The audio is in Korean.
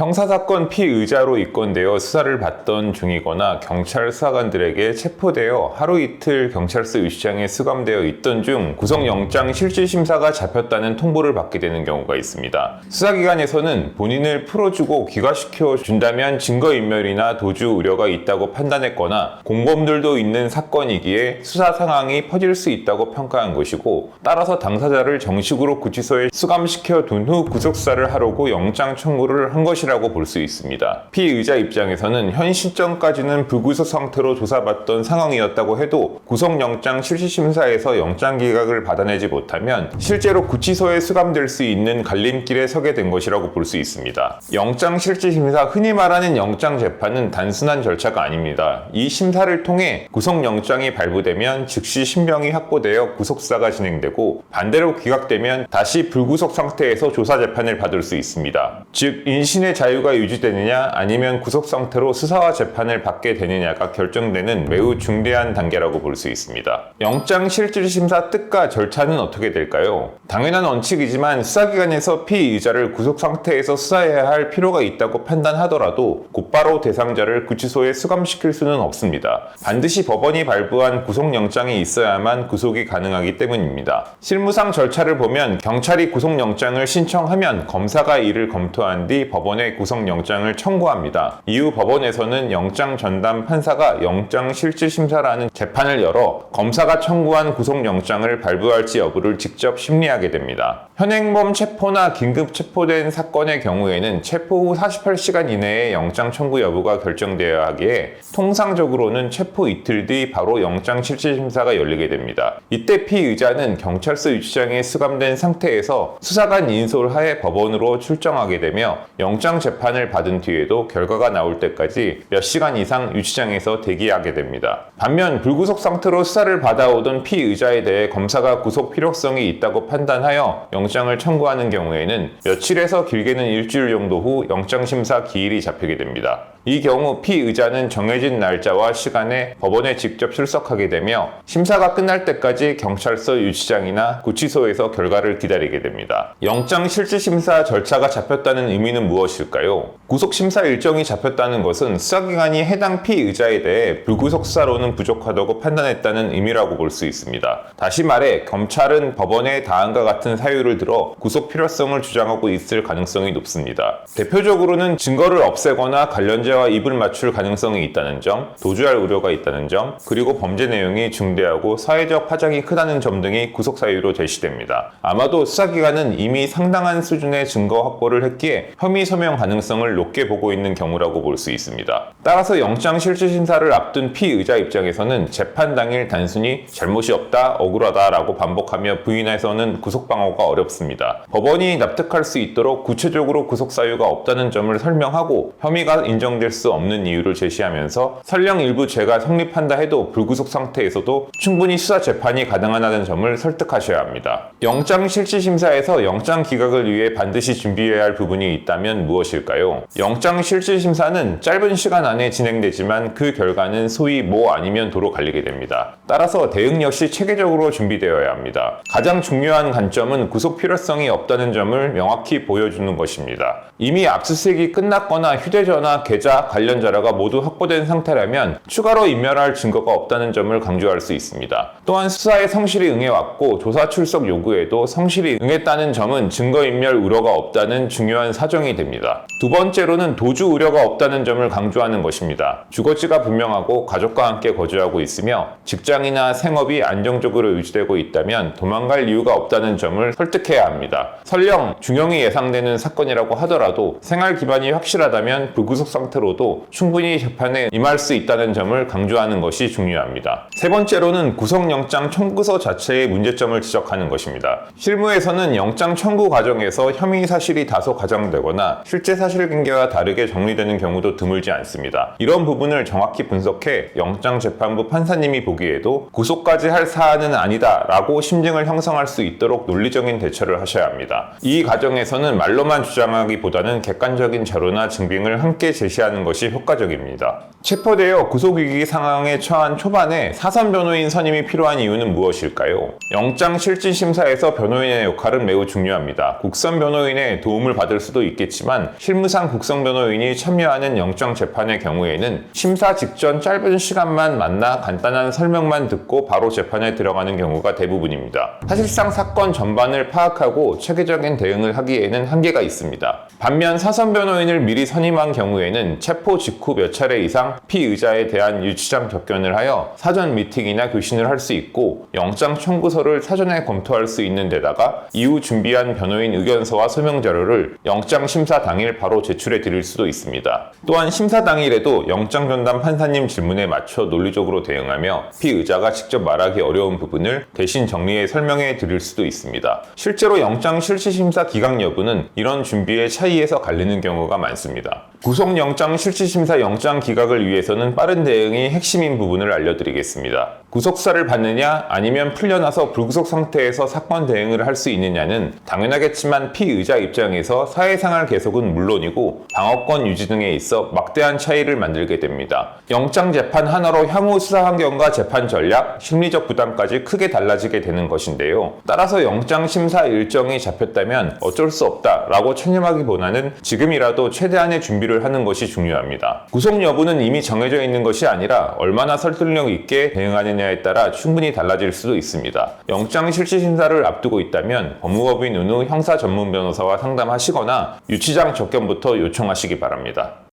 형사사건 피의자로 입건되어 수사를 받던 중이거나 경찰 수사관들에게 체포되어 하루 이틀 경찰서 유시장에 수감되어 있던 중 구속영장 실질심사가 잡혔다는 통보를 받게 되는 경우가 있습니다. 수사기관에서는 본인을 풀어주고 귀가시켜 준다면 증거인멸이나 도주 우려가 있다고 판단했거나 공범들도 있는 사건이기에 수사 상황이 퍼질 수 있다고 평가한 것이고 따라서 당사자를 정식으로 구치소에 수감시켜 둔 후 구속사를 하려고 영장 청구를 한 것이라 고 볼 수 있습니다. 피의자 입장에서는 현 시점까지는 불구속 상태로 조사받던 상황이었다고 해도 구속영장 실시심사에서 영장 기각을 받아내지 못하면 실제로 구치소에 수감될 수 있는 갈림길에 서게 된 것이라고 볼 수 있습니다. 영장 실질심사 흔히 말하는 영장 재판은 단순한 절차가 아닙니다. 이 심사를 통해 구속영장이 발부되면 즉시 신병이 확보되어 구속사가 진행되고 반대로 기각되면 다시 불구속 상태에서 조사 재판을 받을 수 있습니다. 즉 인신의 자유가 유지되느냐 아니면 구속 상태로 수사와 재판을 받게 되느냐가 결정되는 매우 중대한 단계라고 볼 수 있습니다. 영장 실질심사 뜻과 절차는 어떻게 될까요? 당연한 원칙이지만 수사기관에서 피의자를 구속 상태에서 수사해야 할 필요가 있다고 판단하더라도 곧바로 대상자를 구치소에 수감시킬 수는 없습니다. 반드시 법원이 발부한 구속영장이 있어야만 구속이 가능하기 때문입니다. 실무상 절차를 보면 경찰이 구속영장을 신청하면 검사가 이를 검토한 뒤 법원에 구속영장을 청구합니다. 이후 법원에서는 영장 전담 판사가 영장 실질 심사라는 재판을 열어 검사가 청구한 구속영장을 발부할지 여부를 직접 심리하게 됩니다. 현행범 체포나 긴급 체포된 사건의 경우에는 체포 후 48시간 이내에 영장 청구 여부가 결정되어야 하기에 통상적으로는 체포 이틀 뒤 바로 영장 실질 심사가 열리게 됩니다. 이때 피의자는 경찰서 유치장에 수감된 상태에서 수사관 인솔 하에 법원으로 출정하게 되며 영장 재판을 받은 뒤에도 결과가 나올 때까지 몇 시간 이상 유치장에서 대기하게 됩니다. 반면 불구속 상태로 수사를 받아오던 피의자에 대해 검사가 구속 필요성이 있다고 판단하여 영장을 청구하는 경우에는 며칠에서 길게는 일주일 정도 후 영장 심사 기일이 잡히게 됩니다. 이 경우 피의자는 정해진 날짜와 시간에 법원에 직접 출석하게 되며 심사가 끝날 때까지 경찰서 유치장이나 구치소에서 결과를 기다리게 됩니다. 영장 실질심사 절차가 잡혔다는 의미는 무엇일까요? 구속심사 일정이 잡혔다는 것은 수사기관이 해당 피의자에 대해 불구속 수사로는 부족하다고 판단했다는 의미라고 볼 수 있습니다. 다시 말해 검찰은 법원에 다음과 같은 사유를 들어 구속 필요성을 주장하고 있을 가능성이 높습니다. 대표적으로는 증거를 없애거나 관련 자와 입을 맞출 가능성이 있다는 점, 도주할 우려가 있다는 점, 그리고 범죄 내용이 중대하고 사회적 파장이 크다는 점 등이 구속 사유로 제시됩니다. 아마도 수사기관은 이미 상당한 수준의 증거 확보를 했기에 혐의 소명 가능성을 높게 보고 있는 경우라고 볼 수 있습니다. 따라서 영장 실질 심사를 앞둔 피의자 입장에서는 재판 당일 단순히 잘못이 없다, 억울하다라고 반복하며 부인해서는 구속 방어가 어렵습니다. 법원이 납득할 수 있도록 구체적으로 구속 사유가 없다는 점을 설명하고 혐의가 인정 될 수 없는 이유를 제시하면서 설령 일부 죄가 성립한다 해도 불구속 상태에서도 충분히 수사 재판이 가능하다는 점을 설득하셔야 합니다. 영장 실질 심사에서 영장 기각을 위해 반드시 준비해야 할 부분이 있다면 무엇일까요? 영장 실질 심사는 짧은 시간 안에 진행되지만 그 결과는 소위 뭐 아니면 도로 갈리게 됩니다. 따라서 대응 역시 체계적으로 준비되어야 합니다. 가장 중요한 관점은 구속 필요성이 없다는 점을 명확히 보여주는 것입니다. 이미 압수수색이 끝났거나 휴대전화, 계좌, 관련 자료가 모두 확보된 상태라면 추가로 인멸할 증거가 없다는 점을 강조할 수 있습니다. 또한 수사에 성실히 응해왔고 조사 출석 요구에도 성실히 응했다는 점은 증거인멸 우려가 없다는 중요한 사정이 됩니다. 두 번째로는 도주 우려가 없다는 점을 강조하는 것입니다. 주거지가 분명하고 가족과 함께 거주하고 있으며 직장이나 생업이 안정적으로 유지되고 있다면 도망갈 이유가 없다는 점을 설득해야 합니다. 설령 중형이 예상되는 사건이라고 하더라도 생활 기반이 확실하다면 불구속 상태로 도 충분히 재판에 임할 수 있다는 점을 강조하는 것이 중요합니다. 세 번째로는 구속영장 청구서 자체의 문제점을 지적하는 것입니다. 실무에서는 영장 청구 과정에서 혐의 사실이 다소 가정되거나 실제 사실관계와 다르게 정리되는 경우도 드물지 않습니다. 이런 부분을 정확히 분석해 영장재판부 판사님이 보기에도 구속까지 할 사안은 아니다 라고 심증을 형성할 수 있도록 논리적인 대처를 하셔야 합니다. 이 과정에서는 말로만 주장하기보다는 객관적인 자료나 증빙을 함께 제시하는 실시하는 것이 효과적입니다. 체포되어 구속위기 상황에 처한 초반에 사선 변호인 선임이 필요한 이유는 무엇일까요? 영장 실질 심사에서 변호인의 역할은 매우 중요합니다. 국선 변호인의 도움을 받을 수도 있겠지만 실무상 국선 변호인이 참여하는 영장 재판의 경우에는 심사 직전 짧은 시간만 만나 간단한 설명만 듣고 바로 재판에 들어가는 경우가 대부분입니다. 사실상 사건 전반을 파악하고 체계적인 대응을 하기에는 한계가 있습니다. 반면 사선 변호인을 미리 선임한 경우에는 체포 직후 몇 차례 이상 피의자에 대한 유치장 접견을 하여 사전 미팅이나 교신을 할 수 있고 영장 청구서를 사전에 검토할 수 있는 데다가 이후 준비한 변호인 의견서와 소명 자료를 영장 심사 당일 바로 제출해 드릴 수도 있습니다. 또한 심사 당일에도 영장 전담 판사님 질문에 맞춰 논리적으로 대응하며 피의자가 직접 말하기 어려운 부분을 대신 정리해 설명해 드릴 수도 있습니다. 실제로 영장 실시 심사 기각 여부는 이런 준비의 차이에서 갈리는 경우가 많습니다. 구속영장 실시심사 영장 기각을 위해서는 빠른 대응이 핵심인 부분을 알려드리겠습니다. 구속사를 받느냐 아니면 풀려나서 불구속 상태에서 사건 대응을 할 수 있느냐는 당연하겠지만 피의자 입장에서 사회생활 계속은 물론이고 방어권 유지 등에 있어 막대한 차이를 만들게 됩니다. 영장 재판 하나로 향후 수사 환경과 재판 전략, 심리적 부담까지 크게 달라지게 되는 것인데요. 따라서 영장 심사 일정이 잡혔다면 어쩔 수 없다라고 체념하기보다는 지금이라도 최대한의 준비를 하는 것이 중요합니다. 구속 여부는 이미 정해져 있는 것이 아니라 얼마나 설득력 있게 대응하 느냐에 따라 충분히 달라질 수도 있습니다. 영장 실시 심사를 앞두고 있다면 법무법인 은우 형사 전문 변호사와 상담하시거나 유치장 접견부터 요청하시기 바랍니다.